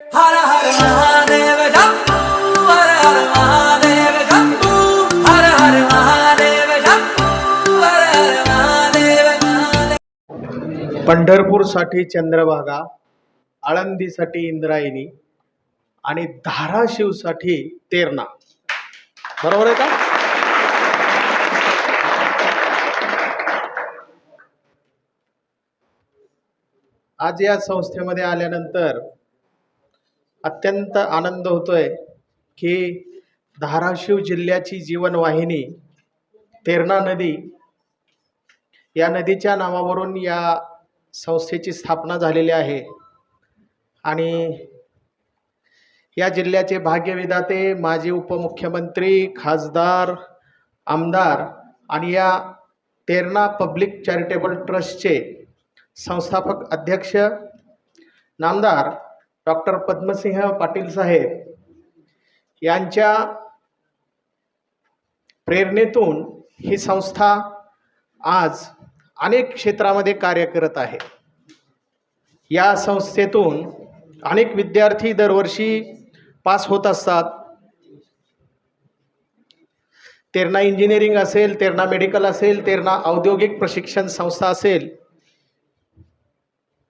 हर हर महादेव शंभू हर हर महादेव शंभू हर हर महादेव शंभू हर हर महादेव। पंढरपूरसाठी चंद्रभागा आळंदीसाठी इंद्रायणी आणि धाराशिवसाठी तेरणा. बरोबर आहे का? आज या संस्थेमध्ये आल्यानंतर अत्यंत आनंद होतो आहे की धाराशिव जिल्ह्याची जीवनवाहिनी तेरणा नदी या नदीच्या नावावरून या संस्थेची स्थापना झालेली आहे. आणि या जिल्ह्याचे भाग्यविधाते माजी उपमुख्यमंत्री खासदार आमदार आणि या तेरणा पब्लिक चॅरिटेबल ट्रस्टचे संस्थापक अध्यक्ष नामदार डॉक्टर पद्मसिंह पाटील साहेब यांच्या प्रेरणेतून ही संस्था आज अनेक क्षेत्रामध्ये कार्य करत आहे. या संस्थेतून अनेक विद्यार्थी दरवर्षी पास होत असतात. तेरणा इंजिनिअरिंग असेल तेरणा मेडिकल असेल तेरणा औद्योगिक प्रशिक्षण संस्था असेल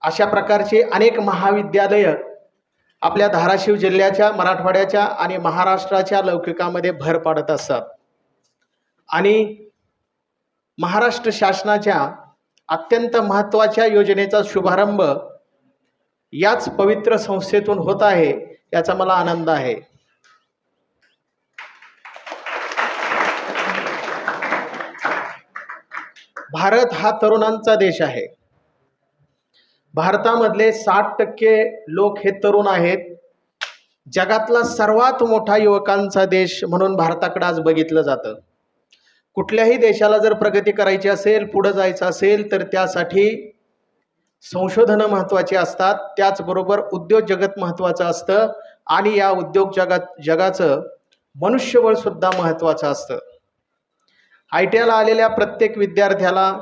अशा प्रकारचे अनेक महाविद्यालयं आपल्या धाराशिव जिल्ह्याच्या मराठवाड्याच्या आणि महाराष्ट्राच्या लौकिकामध्ये भर पाडत असतात. आणि महाराष्ट्र शासनाच्या अत्यंत महत्त्वाच्या योजनेचा शुभारंभ याच पवित्र संस्थेतून होत आहे याचा मला आनंद आहे. भारत हा तरुणांचा देश आहे. भारतामधले साठ टक्के लोक हे तरुण आहेत. जगातला सर्वात मोठा युवकांचा देश म्हणून भारताकडे आज बघितलं जातं. कुठल्याही देशाला जर प्रगती करायची असेल पुढं जायचं असेल तर त्यासाठी संशोधनं महत्त्वाची असतात. त्याचबरोबर उद्योग जगत महत्त्वाचं असतं आणि या उद्योग जगात जगाचं मनुष्यबळसुद्धा महत्त्वाचं असतं. आय टी आयला आलेल्या प्रत्येक विद्यार्थ्याला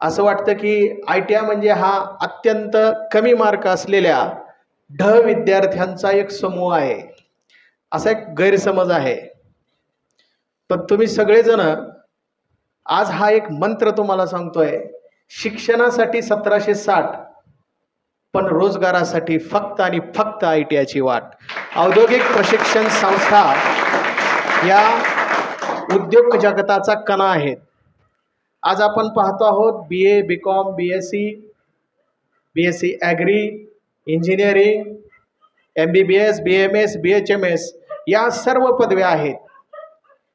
असं वाटतं की आय टी आय म्हणजे हा अत्यंत कमी मार्क असलेल्या ढ विद्यार्थ्यांचा एक समूह आहे. असा एक गैरसमज आहे. पण तुम्ही सगळेजण आज हा एक मंत्र तुम्हाला सांगतोय. शिक्षणासाठी सतराशे साठ पण रोजगारासाठी फक्त आणि फक्त आय टी आयची वाट. औद्योगिक प्रशिक्षण संस्था या उद्योग जगताचा कणा आहेत. आज आपण पाहतो आहोत B A B com B S C B S C agri engineering M B B S B M S B H M S या सर्व पदव्या आहेत.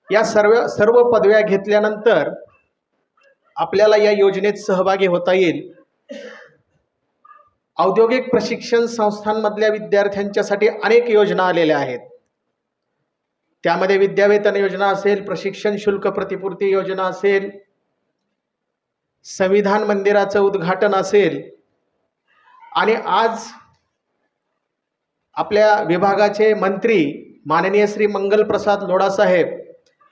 या सर्व सर्व पदव्या घेतल्यानंतर आपल्याला या योजनेत सहभागी होता येईल. औद्योगिक प्रशिक्षण संस्थांमधल्या विद्यार्थ्यांच्यासाठी अनेक योजना आलेल्या आहेत. त्यामध्ये विद्यावेतन योजना असेल प्रशिक्षण शुल्क प्रतिपूर्ती योजना असेल संविधान मंदिराचं उद्घाटन असेल आणि आज आपल्या विभागाचे मंत्री माननीय श्री मंगलप्रसाद लोढासाहेब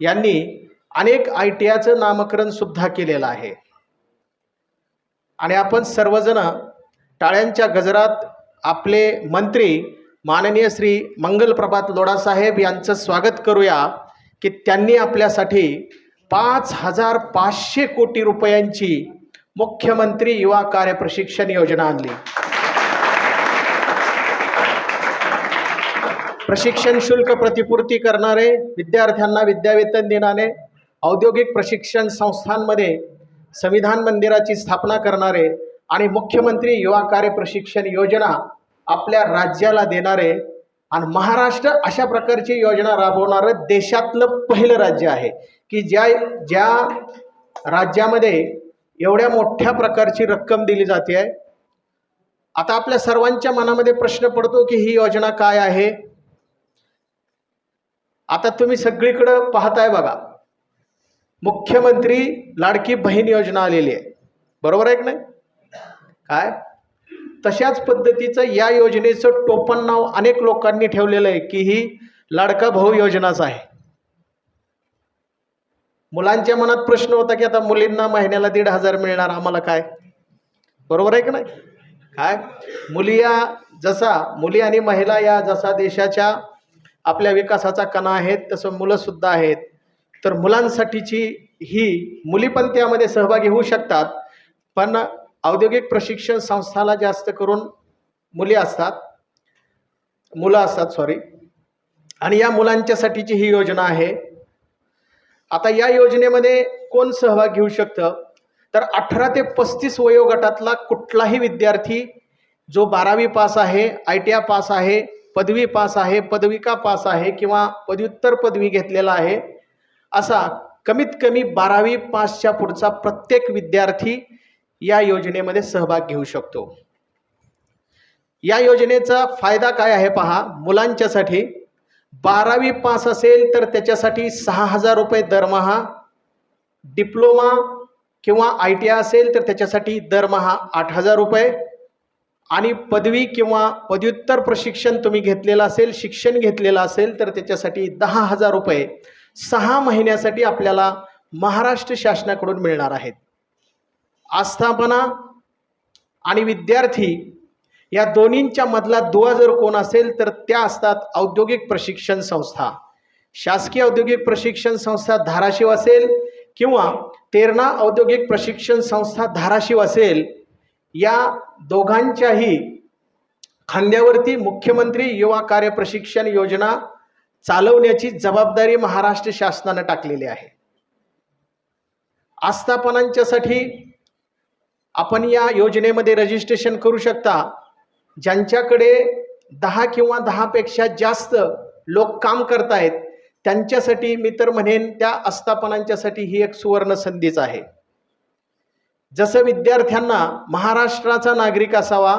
यांनी अनेक आय टी आयचं नामकरण सुद्धा केलेलं आहे. आणि आपण सर्वजण टाळ्यांच्या गजरात आपले मंत्री माननीय श्री मंगलप्रभात लोढासाहेब यांचं स्वागत करूया की त्यांनी आपल्यासाठी पाच हजार पाचशे कोटी रुपयांची मुख्यमंत्री युवा कार्य प्रशिक्षण योजना आणली. प्रशिक्षण शुल्क प्रतिपूर्ती करणारे विद्यार्थ्यांना विद्यावेतन देणारे औद्योगिक प्रशिक्षण संस्थांमध्ये संविधान मंदिराची स्थापना करणारे आणि मुख्यमंत्री युवा कार्य प्रशिक्षण योजना आपल्या राज्याला देणारे आणि महाराष्ट्र अशा प्रकारची योजना राबवणारं देशातलं पहिलं राज्य आहे. की ज्या ज्या राज्यामध्ये एवढ्या मोठ्या प्रकारची रक्कम दिली जाते आहे. आता आपल्या सर्वांच्या मनामध्ये प्रश्न पडतो की ही योजना काय आहे? आता तुम्ही सगळीकडं पाहताय बघा. मुख्यमंत्री लाडकी बहीण योजना आलेली आहे. बरोबर आहे की नाही? काय? तशाच पद्धतीचं या योजनेचं टोपण नाव अनेक लोकांनी ठेवलेलं आहे की ही लाडका भाऊ योजनाच आहे. मुलांच्या मनात प्रश्न होता की आता मुलींना महिन्याला दीड हजार मिळणार आम्हाला काय? बरोबर आहे की नाही? काय? मुली या जसा मुली आणि महिला या जसा देशाच्या आपल्या विकासाचा कणा आहेत तसं मुलंसुद्धा आहेत. तर मुलांसाठीची ही मुली पण त्यामध्ये सहभागी होऊ शकतात पण औद्योगिक प्रशिक्षण संस्थाला जास्त करून मुली असतात. मुलं असतात सॉरी आणि या मुलांच्यासाठीची ही योजना आहे. आता या योजनेमध्ये कोण सहभाग घेऊ शकतं? तर अठरा ते पस्तीस वयोगटातला कुठलाही विद्यार्थी जो बारावी पास आहे आय टी आय पास आहे पदवी पास आहे पदविका पास आहे किंवा पदव्युत्तर पदवी घेतलेला आहे असा कमीत कमी बारावी पासच्या पुढचा प्रत्येक विद्यार्थी या योजनेमध्ये सहभाग घेऊ शकतो. या योजनेचा फायदा काय आहे पहा मुलांच्यासाठी बारावी पास असेल तर त्याच्यासाठी सहा हजार रुपये दरमहा डिप्लोमा किंवा आय टी आय असेल तर त्याच्यासाठी दरमहा आठ हजार रुपये आणि पदवी किंवा पदव्युत्तर प्रशिक्षण तुम्ही घेतलेलं असेल शिक्षण घेतलेलं असेल तर त्याच्यासाठी दहा हजार रुपये सहा महिन्यासाठी आपल्याला महाराष्ट्र शासनाकडून मिळणार आहेत. आस्थापना आणि विद्यार्थी या दोन्हींच्या मधला दुवा जर कोण असेल तर त्या असतात औद्योगिक प्रशिक्षण संस्था. शासकीय औद्योगिक प्रशिक्षण संस्था धाराशिव असेल किंवा तेरणा औद्योगिक प्रशिक्षण संस्था धाराशिव असेल या दोघांच्याही खांद्यावरती मुख्यमंत्री युवा कार्य प्रशिक्षण योजना चालवण्याची जबाबदारी महाराष्ट्र शासनानं टाकलेली आहे. आस्थापनांच्यासाठी आपण या योजनेमध्ये रजिस्ट्रेशन करू शकता. ज्यांच्याकडे दहा किंवा दहापेक्षा जास्त लोक काम करतायत त्यांच्यासाठी मी तर म्हणेन त्या आस्थापनांच्यासाठी ही एक सुवर्ण संधीच आहे. जसं विद्यार्थ्यांना महाराष्ट्राचा नागरिक असावा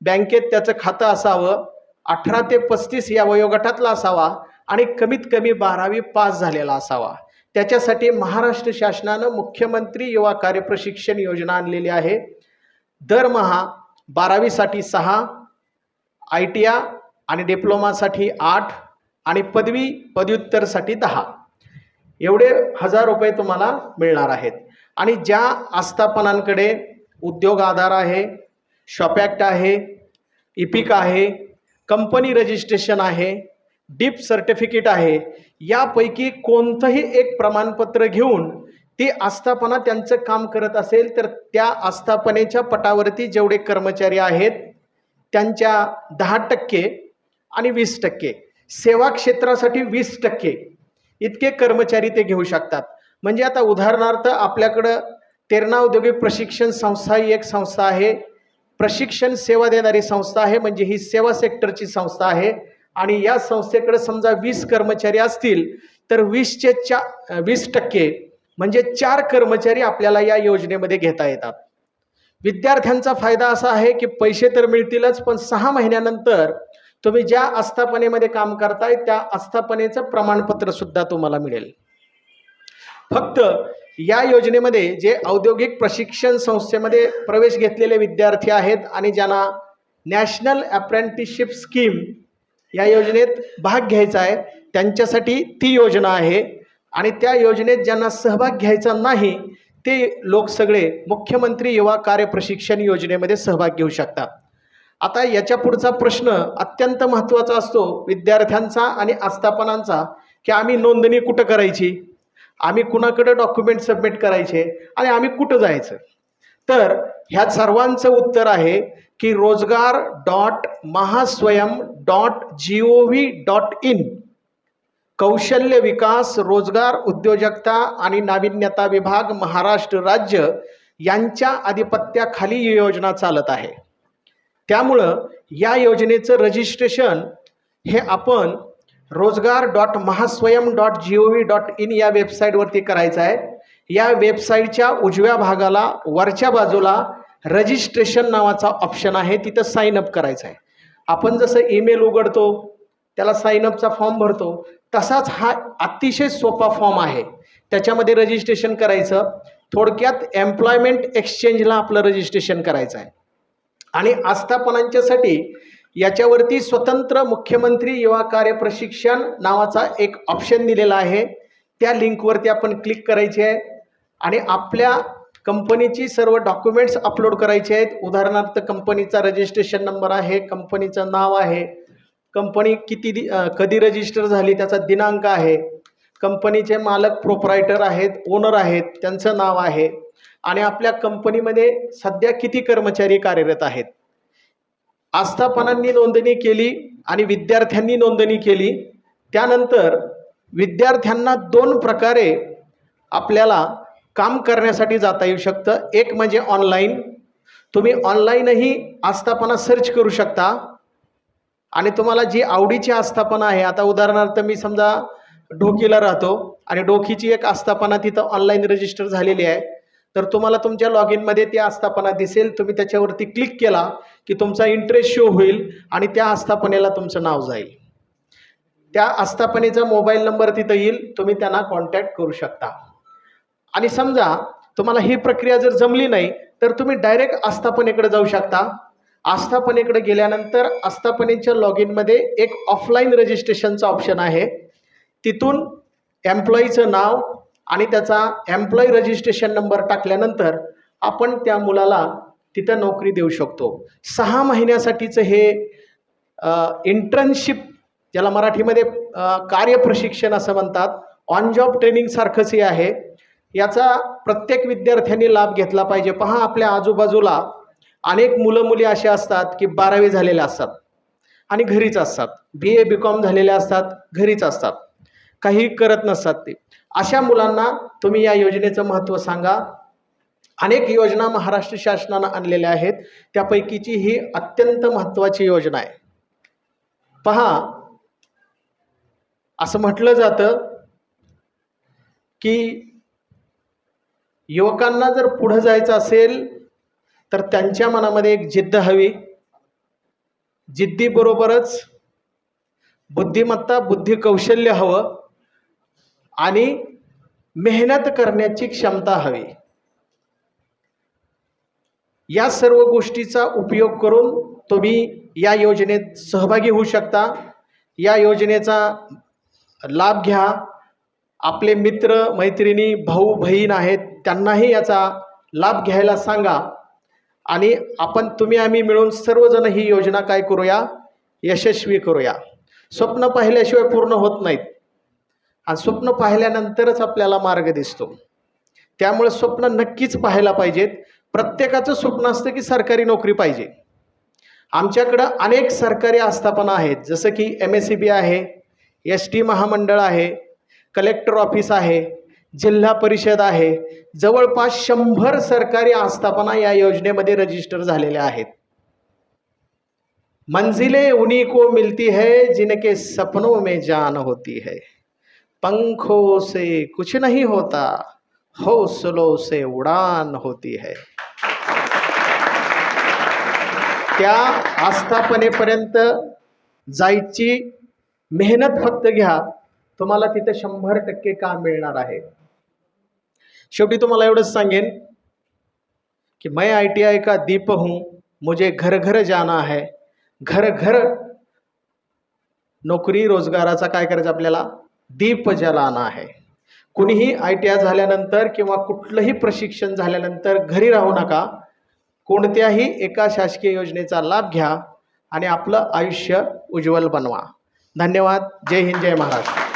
बँकेत त्याचं खातं असावं अठरा ते पस्तीस या वयोगटातला असावा आणि कमीत कमी बारावी पास झालेला असावा. त्याच्यासाठी महाराष्ट्र शासनानं मुख्यमंत्री युवा कार्यप्रशिक्षण योजना आणलेली आहे. दरमहा बारावीसाठी सहा आय टी आय आणि डिप्लोमासाठी आठ आणि पदवी पदव्युत्तरसाठी दहा. एवढे हजार रुपये तुम्हाला मिळणार आहेत. आणि ज्या आस्थापनांकडे उद्योग आधार आहे शॉपॅक्ट आहे इपिक आहे कंपनी रजिस्ट्रेशन आहे डीप सर्टिफिकेट आहे. यापैकी कोणतंही एक प्रमाणपत्र घेऊन ती आस्थापना त्यांचं काम करत असेल तर त्या आस्थापनेच्या पटावरती जेवढे कर्मचारी आहेत त्यांच्या दहा टक्के आणि वीस टक्के. सेवा क्षेत्रासाठी वीस टक्के. इतके कर्मचारी ते घेऊ शकतात. म्हणजे आता उदाहरणार्थ आपल्याकडं तेरणा औद्योगिक प्रशिक्षण संस्था ही एक संस्था आहे. प्रशिक्षण सेवा देणारी संस्था आहे म्हणजे ही सेवा सेक्टरची संस्था आहे. आणि या संस्थेकडे समजा वीस कर्मचारी असतील तर वीसचे चा वीस टक्के म्हणजे चार कर्मचारी आपल्याला या योजनेमध्ये घेता येतात. विद्यार्थ्यांचा फायदा असा आहे की पैसे तर मिळतीलच पण सहा महिन्यानंतर तुम्ही ज्या आस्थापनेमध्ये काम करताय त्या आस्थापनेचं प्रमाणपत्र सुद्धा तुम्हाला मिळेल. फक्त या योजनेमध्ये जे औद्योगिक प्रशिक्षण संस्थेमध्ये प्रवेश घेतलेले विद्यार्थी आहेत आणि ज्यांना नॅशनल अप्रेंटिसशिप स्कीम या योजनेत भाग घ्यायचा आहे. त्यांच्यासाठी ती योजना आहे. आणि त्या योजनेत ज्यांना सहभाग घ्यायचा नाही ते लोक सगळे मुख्यमंत्री युवा कार्य प्रशिक्षण योजनेमध्ये सहभाग घेऊ शकतात. आता याच्या पुढचा प्रश्न अत्यंत महत्त्वाचा असतो विद्यार्थ्यांचा आणि आस्थापनांचा की आम्ही नोंदणी कुठं करायची? आम्ही कुणाकडं डॉक्युमेंट सबमिट करायचे? आणि आम्ही कुठं जायचं? तर ह्या सर्वांचं उत्तर आहे की रोजगार dot Mahaswayam dot G O V dot in. कौशल्य विकास रोजगार उद्योजकता आणि नाविन्यता विभाग महाराष्ट्र राज्य यांच्या आधिपत्याखाली ही योजना चालत आहे. त्यामुळं या योजनेचं रजिस्ट्रेशन हे आपण रोजगार dot Mahaswayam dot G O V dot in या वेबसाईटवरती करायचं आहे. या वेबसाईटच्या उजव्या भागाला वरच्या बाजूला रजिस्ट्रेशन नावाचा ऑप्शन आहे तिथं साईन अप करायचं आहे. आपण जसं ईमेल उघडतो त्याला साईनअपचा फॉर्म भरतो तसाच हा अतिशय सोपा फॉर्म आहे. त्याच्यामध्ये रजिस्ट्रेशन करायचं. थोडक्यात एम्प्लॉयमेंट एक्सचेंजला आपलं रजिस्ट्रेशन करायचं आहे. आणि आस्थापनांच्यासाठी याच्यावरती स्वतंत्र मुख्यमंत्री युवा कार्य प्रशिक्षण नावाचा एक ऑप्शन दिलेला आहे. त्या लिंकवरती आपण क्लिक करायची आहे. आणि आपल्या कंपनीची सर्व डॉक्युमेंट्स अपलोड करायचे आहेत. उदाहरणार्थ कंपनीचा रजिस्ट्रेशन नंबर आहे कंपनीचं नाव आहे कंपनी किती दि कधी रजिस्टर झाली त्याचा दिनांक आहे कंपनीचे मालक प्रोपरायटर आहेत ओनर आहेत त्यांचं नाव आहे आणि आपल्या कंपनीमध्ये सध्या किती कर्मचारी कार्यरत आहेत? आस्थापनांनी नोंदणी केली आणि विद्यार्थ्यांनी नोंदणी केली. त्यानंतर विद्यार्थ्यांना दोन प्रकारे आपल्याला काम करण्यासाठी जाता येऊ शकतं. एक म्हणजे ऑनलाईन तुम्ही ऑनलाईनही आस्थापना सर्च करू शकता. आणि तुम्हाला जी आवडीची आस्थापना आहे आता उदाहरणार्थ मी समजा ढोकीला राहतो आणि डोकीची एक आस्थापना तिथं ऑनलाईन रजिस्टर झालेली आहे. तर तुम्हाला तुमच्या लॉग इनमध्ये ती आस्थापना दिसेल. तुम्ही त्याच्यावरती क्लिक केला की तुमचा इंटरेस्ट शो होईल आणि त्या आस्थापनेला तुमचं नाव जाईल. त्या आस्थापनेचा मोबाईल नंबर तिथं येईल. तुम्ही त्यांना कॉन्टॅक्ट करू शकता. आणि समजा तुम्हाला ही प्रक्रिया जर जमली नाही तर तुम्ही डायरेक्ट आस्थापनेकडे जाऊ शकता. आस्थापनेकडे गेल्यानंतर आस्थापनेच्या लॉग इनमध्ये एक ऑफलाईन रजिस्ट्रेशनचं ऑप्शन आहे. तिथून एम्प्लॉईचं नाव आणि त्याचा एम्प्लॉई रजिस्ट्रेशन नंबर टाकल्यानंतर आपण त्या मुलाला तिथं नोकरी देऊ शकतो. सहा महिन्यासाठीचं हे इंटर्नशिप ज्याला मराठीमध्ये कार्य प्रशिक्षण असं म्हणतात ऑन जॉब ट्रेनिंगसारखंच हे आहे. याचा प्रत्येक विद्यार्थ्यांनी लाभ घेतला पाहिजे. पहा आपल्या आजूबाजूला अनेक मुलं मुली असे असतात की बारावी झालेले असतात आणि घरीच असतात. बी ए बी कॉम झालेले असतात घरीच असतात. काही करत नसतात ते. अशा मुलांना तुम्ही या योजनेचं महत्त्व सांगा. अनेक योजना महाराष्ट्र शासनानं आणलेल्या आहेत. त्यापैकीची ही अत्यंत महत्त्वाची योजना आहे. पहा असं म्हटलं जातं की युवकांना जर पुढं जायचं असेल तर त्यांच्या मनामध्ये एक जिद्द हवी. जिद्दीबरोबरच बुद्धिमत्ता बुद्धी कौशल्य हवं आणि मेहनत करण्याची क्षमता हवी. या सर्व गोष्टीचा उपयोग करून तुम्ही या योजनेत सहभागी होऊ शकता. या योजनेचा लाभ घ्या. आपले मित्र मैत्रिणी भाऊ बहीण आहेत त्यांनाही याचा लाभ घ्यायला सांगा. आणि आपण तुम्ही आम्ही मिळून सर्वजण ही योजना काय करूया? यशस्वी करूया. स्वप्न पाहिल्याशिवाय पूर्ण होत नाहीत. आणि स्वप्न पाहिल्यानंतरच आपल्याला मार्ग दिसतो. त्यामुळे स्वप्न नक्कीच पाहायला पाहिजेत. प्रत्येकाचं स्वप्न असतं की सरकारी नोकरी पाहिजे. आमच्याकडं अनेक सरकारी आस्थापना आहेत. जसं की एम एस सी बी आहे एस टी महामंडळ आहे कलेक्टर ऑफिस आहे जिल्हा परिषद आहे जवळपास शंभर सरकारी आस्थापना या योजनेमध्ये रजिस्टर झालेल्या आहेत. मंजिलें उन्हीं को मिलती है जिनके सपनों में जान होती है। पंखों से कुछ नहीं होता हौसलों से उड़ान होती है। त्या आस्थापनेपर्यंत जायची मेहनत फक्त घ्या. तुम्हाला तिथे शंभर टक्के काम मिळणार आहे. शेवटी तुम्हाला एवढंच सांगेन कि मैं आय टी आय का दीप हूं मुझे घर घर जाना है. घर घर नोकरी रोजगाराचा काय करायचं आपल्याला? दीप जलाना आहे कुणीही आय टी आय झाल्यानंतर किंवा कुठलंही प्रशिक्षण झाल्यानंतर घरी राहू नका. कोणत्याही एका शासकीय योजनेचा लाभ घ्या आणि आपलं आयुष्य उज्ज्वल बनवा. धन्यवाद. जय हिंद जय महाराष्ट्र.